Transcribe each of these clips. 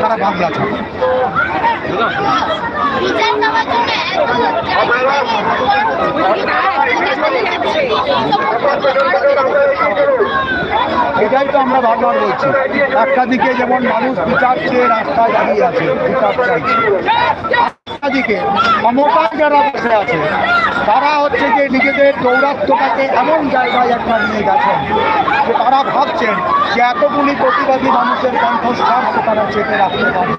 তারা বাংলা ছাড়ে বিচার আমরা বারবার বলছি একটা দিকে যেমন মানুষ বিচার চেয়ে রাস্তায় দাঁড়িয়ে আছে, বিচার চাইছে। দিকে ক্ষমতায় যারা বসে আছে, তারা হচ্ছে যে নিজেদের দৌরাত্মটাকে এমন জায়গায় একটা নিয়ে গেছেন যে তারা ভাবছেন যে এতগুলি প্রতিবাদী মানুষের কণ্ঠস্থান তারা চেপে রাখতে পারবে।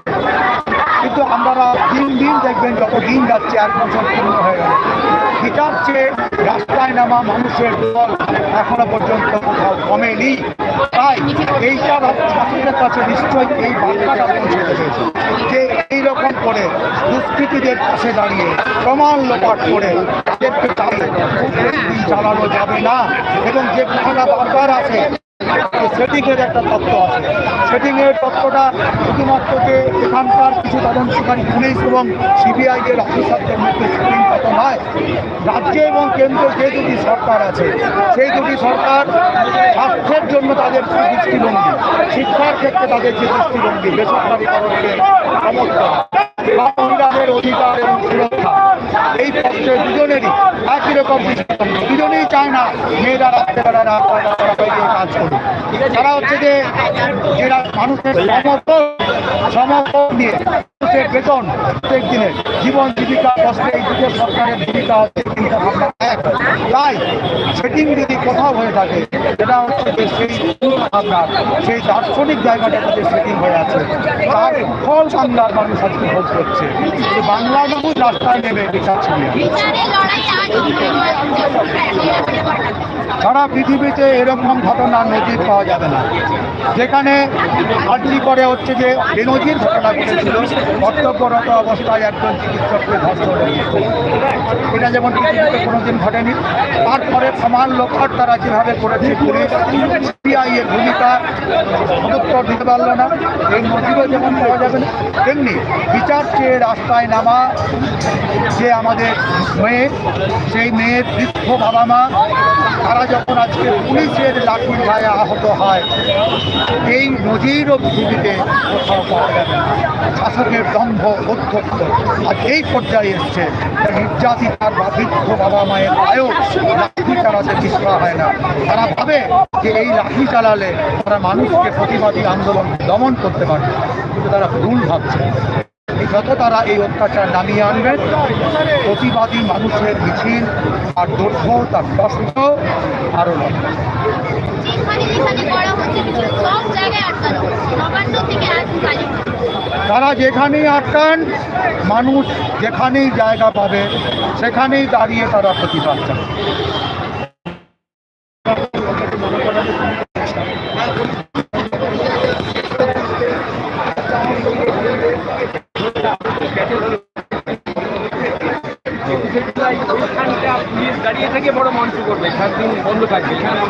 কিন্তু আমরা দিন দিন দেখবেন যত দিন যাচ্ছে বছর পূর্ণ হয়ে গেল বিচার চেয়ে রাস্তায় নামা মানুষের দল এখনও পর্যন্ত কোথাও কমেনি। তাই এইটা ছাত্রীদের কাছে নিশ্চয়ই এই বার্তাটা পৌঁছে যে এইরকম করে দুষ্কৃতীদের পাশে দাঁড়িয়ে প্রমাণ লোপাট করে তাদেরকে চালানো যাবে না। এবং যে কথাটা বারবার আছে সেটিংয়ের একটা তত্ত্ব আছে। সেটিংয়ের তত্ত্বটা শুধুমাত্র যে এখানকার কিছু তদন্তকারী পুলিশ এবং সিবিআই এর অফিসারদের মধ্যে সেটিং তত নয়, রাজ্যে এবং কেন্দ্রে যে দুটি সরকার আছে, সেই দুটি সরকার স্বাস্থ্যের জন্য তাদের যে দৃষ্টিভঙ্গি, শিক্ষার ক্ষেত্রে তাদের যে দৃষ্টিভঙ্গি, বেসরকারিকরণকে সমর্থন বা মহিলাদের অধিকার এবং সুরক্ষা, এই পক্ষে দুজনেরই একই রকম দৃষ্টিভঙ্গি। দুজনেই চায় না মেয়েরা রাত্রেবেলা রাত করা গিয়ে কাজ করুক তারা হচ্ছে যে যেটা মানুষের সমর্থন সমর্থন দিয়ে মানুষের বেতন প্রত্যেক দিনের জীবন জীবিকা কষ্টে এই দুটো সরকারের ভূমিকা হচ্ছে চিন্তা ভাবনা। এক, তাই সেটিং যদি কোথাও হয়ে থাকে, সেটা হচ্ছে যে সেই ভাবনা, সেই দার্শনিক জায়গাটা যে সেটিং হয়ে আছে, তার ফল বাংলার মানুষ আজকে ভোগ করছে। যে বাংলার মানুষ রাস্তায় নেমে বিচার সারা পৃথিবীতে এরকম ঘটনা নজির পাওয়া যাবে না যেখানে আর্জি করে হচ্ছে যে বেনজির ঘটনা ঘটেছিল, কর্তব্যরত অবস্থায় একজন চিকিৎসককে ধর্ষণ। এটা যেমন কোনোদিন ঘটেনি, তারপরে সমান লক্ষ্য তারা যেভাবে করেছে পুলিশ সিবিআই এর ভূমিকা সদুত্তর দিতে পারল না। এই নজিরও যেমন পাওয়া যাবে না, তেমনি বিচার চেয়ে রাস্তায় নামা যে আমাদের মেয়ে, সেই মেয়ের বৃদ্ধ বাবা মা, তারা যখন আজকে পুলিশের লাঠির গায়ে আহত হয়, এই নজিরও পৃথিবীতে কোথাও পাওয়া যাবে না। শাসকের দম্ভ অধ্যক্ষ, আর এই পর্যায়ে এসছে নির্যাতিতার বা বৃদ্ধ বাবা মায়ের গায়েও লাঠি চালাতে পিছপা হয় না। তারা ভাবে যে এই লাঠি চালালে তারা মানুষকে প্রতিবাদী আন্দোলন দমন করতে পারবে কিন্তু তারা ভুল ভাবছে। যত তারা এই অত্যাচার নামিয়ে আনবেন প্রতিবাদী মানুষের মিছিল আর দৈর্ঘ্য, তার কষ্ট কালী তারা যেখানেই আটকান, মানুষ যেখানেই জায়গা পাবে, সেখানেই দাঁড়িয়ে তারা প্রতিবাদ চালাবে। পুলিশ দাঁড়িয়ে থেকে বড় মঞ্চ করবে সাত দিন বন্ধ থাকবে। হ্যাঁ